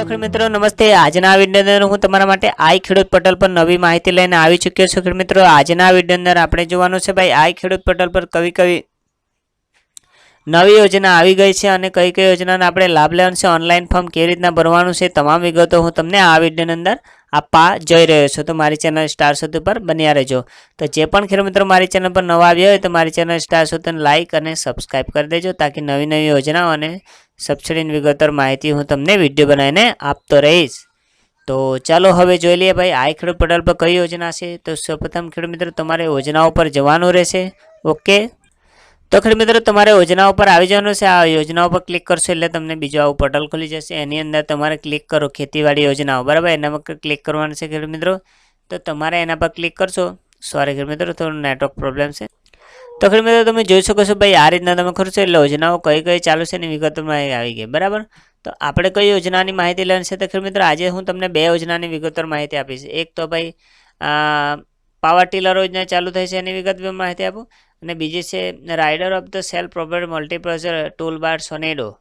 Hello મિત્રો, નમસ્તે. આજના વીડિયો હું તમારા માટે આઈ ખેડૂત પટલ પર નવી માહિતી લઈને આવી ચૂક્યો છું. મિત્રો, આજના વીડિયો અંદર આપણે જોવાનું છે ભાઈ, આઈ ખેડૂત પટલ પર કવિ કવી નવી યોજના આવી ગઈ છે અને કઈ કઈ યોજનાનો આપણે લાભ લેવાનો છે ઓનલાઈન ફોર્મ કેવી રીતના ભરવાનું છે, તમામ વિગતો હું તમને આ વિડીયોની અંદર આપવા જઈ રહ્યો છું. તો મારી ચેનલ સ્ટાર સુધ પર બન્યા રહેજો. તો જે પણ ખેડૂત મિત્રો મારી ચેનલ પર નવા આવ્યા હોય તો મારી ચેનલ સ્ટાર સુધને લાઇક અને સબસ્ક્રાઈબ કરી દેજો તાકી નવી નવી યોજનાઓ અને સબસિડીની વિગતવાર માહિતી હું તમને વીડિયો બનાવીને આપતો રહીશ. તો ચાલો હવે જોઈ લઈએ ભાઈ, આઈ ખેડૂત પોર્ટલ પર કઈ યોજના છે? તો સૌપ્રથમ ખેડૂત મિત્રો, તમારે યોજનાઓ પર જવાનું રહેશે. ઓકે? તો ખરી મિત્રો તમારે યોજનાઓ પર આવી જવાનું છે. આ યોજનાઓ પર ક્લિક કરશો એટલે તમને બીજું આવું પટલ ખુલી જશે. એની અંદર તમારે ક્લિક કરો ખેતીવાડી યોજનાઓ. બરાબર? એના પર ક્લિક કરવાનું છે ખેડૂત મિત્રો. તો તમારે એના પર ક્લિક કરશો. સોરી ખેડૂત મિત્રો, થોડું નેટવર્ક પ્રોબ્લેમ છે. તો ખેડૂત મિત્રો તમે જોઈ શકો છો ભાઈ, આ રીતના તમે ખર્ચો એટલે યોજનાઓ કઈ કઈ ચાલુ છે એની વિગતમાં આવી ગઈ. બરાબર? તો આપણે કઈ યોજનાની માહિતી લેવાની છે તો ખેડૂત મિત્રો, આજે હું તમને બે યોજનાની વિગતવાર માહિતી આપીશ. એક તો ભાઈ પાવર ટીલર યોજના ચાલુ થઈ છે એની વિગત માહિતી આપું. અને બીજી છે rider of the self propelled tool bar Sanedo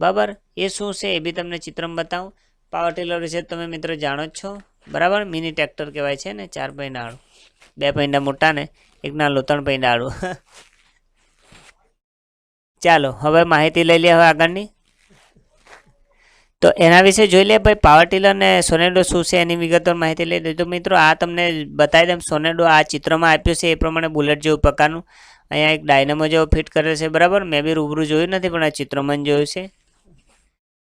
બરાબર? એ શું છે? એ બી તમને ચિત્રમાં બતાવું. પાવર ટીલર વિશે તમે મિત્રો જાણો જ છો. બરાબર? મિની ટ્રેક્ટર કહેવાય છે ને, ચાર પૈંડાળું બે પૈંડા મોટા ને, એક નાનું ત્રણ પૈંડાળું ચાલો, હવે માહિતી લઈ લઈએ હવે આગળની. તો એના વિશે જોઈ લે ભાઈ પાવર ટીલર અને સોનેડો શું છે એની વિગતવાર માહિતી લઈ દે તો મિત્રો, આ તમને બતાવી દઉં. સોનેડો આ ચિત્રમાં આપ્યું છે એ પ્રમાણે બુલેટ જેવું પ્રકારનું. અહીંયા એક ડાયનામો જેવો ફિટ કરેલ છે, બરાબર? મેં બી રૂબરૂ જોયું નથી, પણ આ ચિત્રમાં જોયું છે.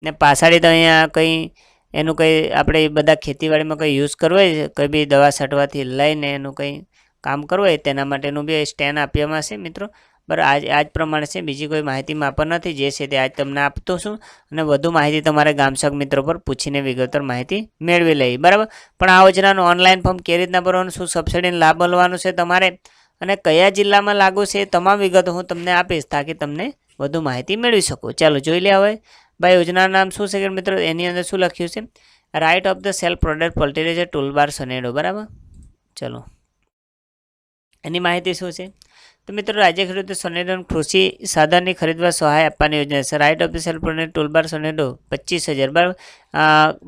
ને પાછાડી તો અહીંયા કંઈ એનું કંઈ આપણે બધા ખેતીવાડીમાં કંઈ યુઝ કરવો હોય, કંઈ બી દવા છાંટવાથી લઈને એનું કંઈ કામ કરવું હોય, તેના માટેનું બી સ્ટેન્ડ આપવામાં છે, મિત્રો. બરાબર, આજ આજ પ્રમાણે છે, બીજી કોઈ માહિતી માપર નથી, જે છે તે આજ તમને આપતો છું અને વધુ માહિતી તમારે ગામસક મિત્રો પર પૂછીને વિગતવાર માહિતી મેળવી લઈ બરાબર? પણ આ યોજનાનું ઓનલાઈન ફોર્મ કેવી રીતના ભરવાનું, શું સબસિડીનો લાભ મળવાનો છે તમારે અને કયા જિલ્લામાં લાગુ છે તમામ વિગતો હું તમને આપીશ તાકી તમને વધુ માહિતી મેળવી શકો. ચાલો જોઈ લે હવે ભાઈ યોજનાનું નામ શું છે કે મિત્રો? એની અંદર શું લખ્યું છે? Right of the self product પલ્ટીરેજર toolbar Sanedo બરાબર? ચલો. એની માહિતી શું છે? તો મિત્રો રાજ્ય ખેડૂતો સોનેડો કૃષિ સાધનની ખરીદવા સહાય આપવાની યોજના છે. Right officer product toolbar Sanedo પચીસ હજાર, બરાબર?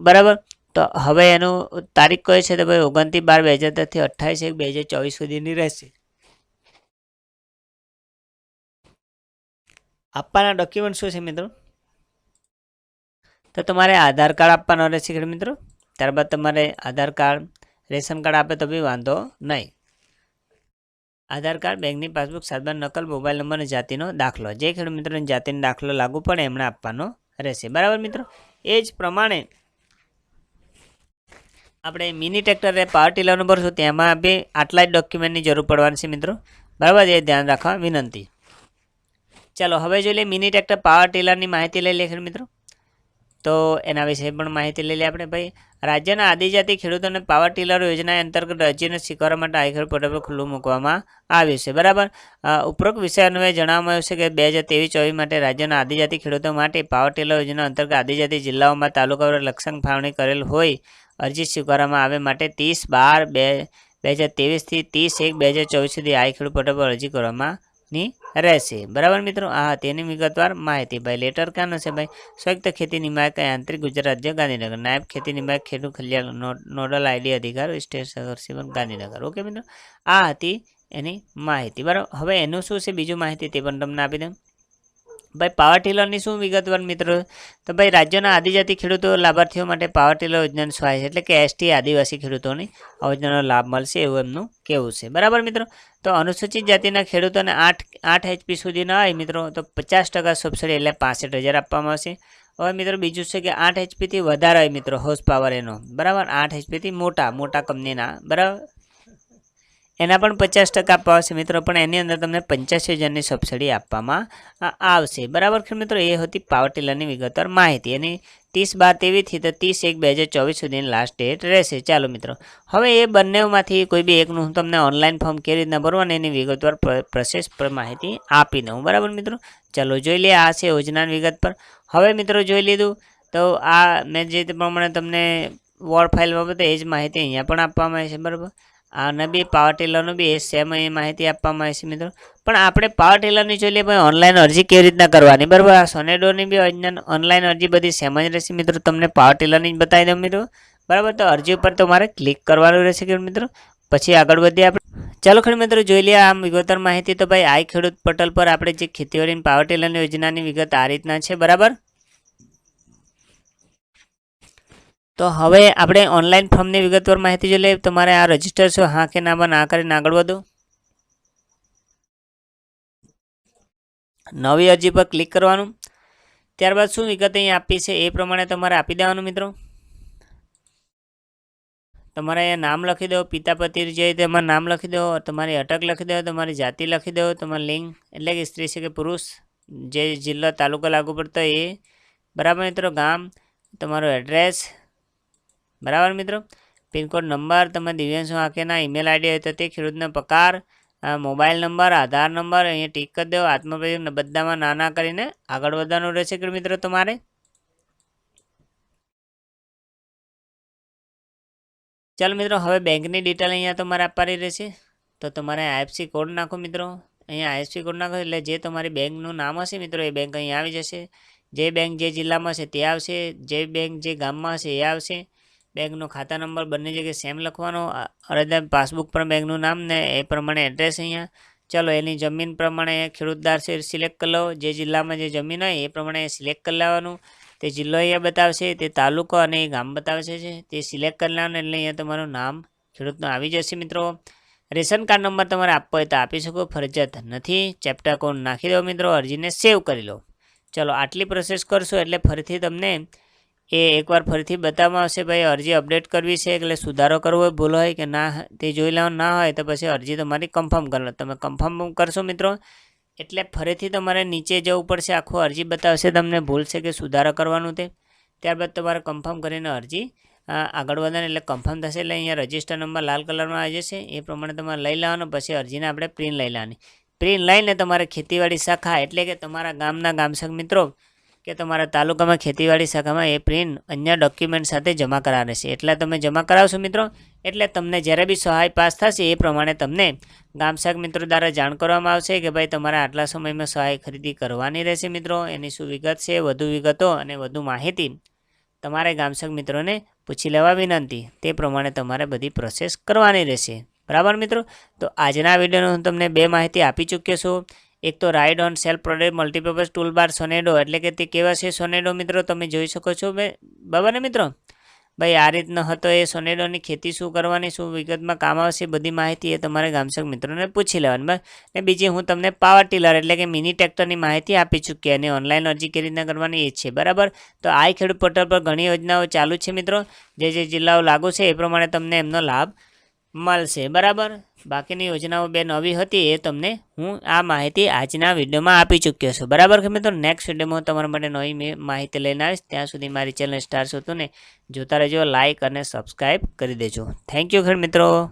બરાબર? તો હવે એનું તારીખ કઈ છે? તો ભાઈ ઓગણથી બાર, બે હજાર દસથી અઠ્ઠાવીસ એક બે હજાર ચોવીસ સુધીની રહેશે. આપવાના ડોક્યુમેન્ટ શું છે મિત્રો? તો તમારે આધાર કાર્ડ આપવાનો રહેશે ખેડૂત મિત્રો. ત્યારબાદ તમારે આધાર કાર્ડ, રેશન કાર્ડ આપે તો બી વાંધો નહીં. આધાર કાર્ડ, બેંકની પાસબુક સાતબાર નકલ, મોબાઈલ નંબર જાતિનો દાખલો. જે ખેડૂત મિત્રોને જાતિનો દાખલો લાગુ પડે, એમણે આપવાનો રહેશે. બરાબર મિત્રો? એ જ પ્રમાણે આપણે મિની ટ્રેક્ટર પાવર ટીલરનું ભરશું તેમાં બી આટલા જ ડોક્યુમેન્ટની જરૂર પડવાની છે મિત્રો. બરાબર? એ ધ્યાન રાખવા વિનંતી. ચાલો, હવે જોઈ લઈએ મિની ટ્રેક્ટર, પાવર ટીલરની માહિતી લઈ લે મિત્રો. તો એના વિશે પણ માહિતી લઈ લઈએ આપણે ભાઈ. રાજ્યના આદિજાતિ ખેડૂતોને પાવર ટીલર યોજના અંતર્ગત અરજીને સ્વીકારવા માટે આઈખર પોર્ટલ પર ખુલ્લું મૂકવામાં આવ્યું છે. બરાબર? ઉપરોક્ત વિષય અન્વયે જણાવવામાં આવ્યું છે કે બે હજાર ત્રેવીસ ચોવીસ માટે રાજ્યના આદિજાતિ ખેડૂતો માટે પાવર ટીલર યોજના અંતર્ગત આદિજાતિ જિલ્લાઓમાં તાલુકા લક્ષણ ફાળવણી કરેલ હોય. અરજી સ્વીકારવામાં આવે માટે ત્રીસ બાર બે બે હજાર ત્રેવીસથી ત્રીસ એક બે હજાર ચોવીસ સુધી આઈ ખેડૂત પોર્ટલ પર અરજી કરવામાં ની રહેશે. બરાબર મિત્રો? આ તેની વિગતવાર માહિતી. ભાઈ, લેટર ક્યાંનો છે ભાઈ? સંયુક્ત ખેતી નિમાયક આંતરિક ગુજરાત રાજ્ય ગાંધીનગર. નાયબ ખેતી નિમાયક ખેડૂત કલ્યાણ નોડલ આઈડી અધિકાર, સ્ટેટ સહકારી ગાંધીનગર. ઓકે મિત્રો? આ હતી એની માહિતી. બરાબર? હવે એનું શું છે બીજું માહિતી તે પણ તમને આપી દઉં. ભાઈ પાવર ટીલરની શું વિગતવાર મિત્રો? તો ભાઈ, રાજ્યના આદિજાતિ ખેડૂતો લાભાર્થીઓ માટે પાવર ટીલર યોજના સહાય છે. એટલે કે એસટી આદિવાસી ખેડૂતોની યોજનાનો લાભ મળશે એવું એમનું કેવું છે. બરાબર મિત્રો? તો અનુસૂચિત જાતિના ખેડૂતોને આઠ આઠ એચપી સુધીના હોય મિત્રો, તો પચાસ ટકા સબસિડી એટલે પાસઠ હજાર આપવામાં આવશે. હવે મિત્રો, બીજું છે કે આઠ એચપીથી વધારે હોય મિત્રો હોર્સ પાવર એનો. બરાબર? આઠ એચપીથી મોટા મોટા કંપનીના. બરાબર? એના પણ પચાસ ટકા આપવા આવશે મિત્રો, પણ એની અંદર તમને પંચ્યાસી હજારની સબસિડી આપવામાં આવશે. બરાબર છે મિત્રો? એ હતી પાવર ટીલરની વિગતવાર માહિતી. એની ત્રીસ બાર તેવીથી તો ત્રીસ એક બે હજાર ચોવીસ સુધીની લાસ્ટ ડેટ રહેશે. ચાલો મિત્રો. હવે એ બંનેમાંથી કોઈ બી એકનું હું તમને ઓનલાઈન ફોર્મ કેવી રીતના ભરવાનું એની વિગતવાર પ્રોસેસ પર માહિતી આપી દઉં. બરાબર મિત્રો? ચાલો જોઈ લઈએ. આ છે યોજનાની વિગત પર. હવે મિત્રો જોઈ લીધું તો આ મેં જે પ્રમાણે તમને વોર્ડ ફાઇલ બાબતે એ જ માહિતી અહીંયા પણ આપવામાં આવી છે. બરાબર? આને બી પાવર ટેલરનું બી એ સેમ અહીં માહિતી આપવામાં આવી છે મિત્રો. પણ આપણે પાવર ટેલરની જોઈ લઈએ ભાઈ ઓનલાઈન અરજી કેવી રીતના કરવાની? બરાબર, આ સોનેડોની બી ઓનલાઈન અરજી બધી સેમ જ રહેશે મિત્રો. તમને પાવર ટેલરની જ બતાવી દઉં મિત્રો. બરાબર, તો અરજી ઉપર તમારે ક્લિક કરવાનું રહેશે કે મિત્રો? પછી આગળ વધીએ આપણે. ચાલો ખેડૂત મિત્રો, જોઈ લઈએ આમ વિગતવાર માહિતી. તો ભાઈ, આઈ ખેડૂત પોર્ટલ પર આપણે જે ખેતીવાડીની પાવર ટેલરની યોજનાની વિગત આ રીતના છે. બરાબર? તો હવે આપણે ઓનલાઈન ફોર્મની વિગતવાર માહિતી જોઈ લઈએ. તમારે આ રજિસ્ટર છો, હા કે નામાં ના કરીને આગળ વધો. નવી અરજી પર ક્લિક કરવાનું. ત્યારબાદ શું વિગત અહીં આપી છે એ પ્રમાણે તમારે આપી દેવાનું મિત્રો. તમારે અહીંયા નામ લખી દો પિતા પતિ જે તેમાં નામ લખી દો, તમારી અટક લખી દો, તમારી જાતિ લખી દો, તમારી લિંગ એટલે કે સ્ત્રી છે કે પુરુષ, જે જિલ્લો તાલુકો લાગુ પડતો એ. બરાબર મિત્રો, ગામ, તમારો એડ્રેસ બરાબર મિત્રો? પિનકોડ નંબર તમે દિવ્યાંશુ આંખેના ઈમેલ આઈડી હોય તો તે ખેડૂતનો પકાર મોબાઈલ નંબર, આધાર નંબર અહીંયા ટીક કરી દો આત્મપ્રતિક બધામાં નાના કરીને આગળ વધવાનું રહેશે કે મિત્રો તમારે? ચાલો મિત્રો, હવે બેંકની ડિટેલ અહીંયા તમારે આપવાની રહેશે. તો તમારે આઈએફસી કોડ નાખો મિત્રો. અહીંયા આઈએફસી કોડ નાખો એટલે જે તમારી બેંકનું નામ હશે મિત્રો, એ બેંક અહીંયા આવી જશે. જે બેંક જે જિલ્લામાં છે તે આવશે. જે બેંક જે ગામમાં હશે એ આવશે. બેંકનો ખાતા નંબર બંને જગ્યાએ સેમ લખવાનો. અરજદાર પાસબુક પર બેંકનું નામ ને એ પ્રમાણે એડ્રેસ અહીંયા. ચલો, એની જમીન પ્રમાણે ખેડૂતદાર સિલેક્ટ કરી લો. જે જિલ્લામાં જે જમીન હોય એ પ્રમાણે સિલેક્ટ કરી લેવાનું. તે જિલ્લો અહીંયા બતાવશે, તે તાલુકો અને એ ગામ બતાવશે છે. તે સિલેક્ટ કરી લેવાનું એટલે અહીંયા તમારું નામ ખેડૂતનું આવી જશે મિત્રો. રેશન કાર્ડ નંબર તમારે આપવો હોય તો આપી શકો, ફરજિયાત નથી. ચેપ્ટર કોડ નાખી દો મિત્રો, અરજીને સેવ કરી લો. ચલો, આટલી પ્રોસેસ કરશો એટલે ફરીથી તમને એ એકવાર ફરીથી બતાવવામાં આવશે, ભાઈ, અરજી અપડેટ કરવી છે, એટલે સુધારો કરવો હોય, ભૂલ હોય કે ના તે જોઈ લેવાનું, ના હોય, તો પછી અરજી તમારી કન્ફર્મ કરો તમે કન્ફર્મ કરશો મિત્રો, એટલે ફરીથી તમારે નીચે જવું પડશે, આખું અરજી બતાવશે તમને, ભૂલ છે કે સુધારો કરવાનું તે. ત્યારબાદ તમારે કન્ફર્મ કરીને અરજી આગળ વધારે એટલે કન્ફર્મ થશે, એટલે અહીંયા રજિસ્ટર નંબર લાલ કલરમાં આવી જશે, એ પ્રમાણે તમારે લઈ લેવાનો, પછી અરજીને આપણે પ્રિન્ટ લઈ લેવાની. પ્રિન્ટ લઈને તમારે ખેતીવાડી શાખા એટલે કે તમારા ગામના ગામસક મિત્રો કે તમારા તાલુકામાં ખેતીવાડી શાખામાં એ પ્રિન્ટ અન્ય ડોક્યુમેન્ટ સાથે જમા કરાવે છે. એટલે તમે જમા કરાવશો મિત્રો? એટલે તમને જ્યારે બી સહાય પાસ થશે એ પ્રમાણે તમને ગામશાક મિત્રો દ્વારા જાણ કરવામાં આવશે કે ભાઈ તમારે આટલા સમયમાં સહાય ખરીદી કરવાની રહેશે મિત્રો. એની શું વિગત છે, વધુ વિગતો અને વધુ માહિતી તમારે ગામશાક મિત્રોને પૂછી લેવા વિનંતી. તે પ્રમાણે તમારે બધી પ્રોસેસ કરવાની રહેશે. બરાબર મિત્રો? તો આજના વિડીયોનો હું તમને બે માહિતી આપી ચૂક્યો છું. એક તો ride on self product multipurpose toolbar Sanedo એટલે કે તે કેવા છે સોનેડો મિત્રો? તમે જોઈ શકો છો બરાબર ને મિત્રો? ભાઈ, આ રીતનો હતો એ સોનેડોની ખેતી શું કરવાની, શું વિગતમાં કામ આવશે, બધી માહિતી એ તમારે ગામસક મિત્રોને પૂછી લેવાની. બસ. ને બીજી હું તમને પાવર ટીલર એટલે કે મિની ટ્રેક્ટરની માહિતી આપી ચૂકી અને ઓનલાઈન અરજી કેવી રીતના કરવાની એ છે. બરાબર? તો આ ખેડૂત પોર્ટલ પર ઘણી યોજનાઓ ચાલુ છે મિત્રો. જે જે જિલ્લાઓ લાગુ છે એ પ્રમાણે તમને એમનો લાભ મળશે, બરાબર? બાકીની યોજનાઓ બે નવી હતી એ તમને હું આ માહિતી આજના વિડીયોમાં આપી ચૂક્યો છું, બરાબર કે મિત્રો? નેક્સ્ટ વિડીયોમાં તમારા માટે નવી માહિતી લઈને આવીશ, ત્યાં સુધી મારી ચેનલ સ્ટાર ને જોતા રહેજો લાઇક અને સબસ્ક્રાઈબ કરી દેજો. થેન્ક યુ ખેડ મિત્રો.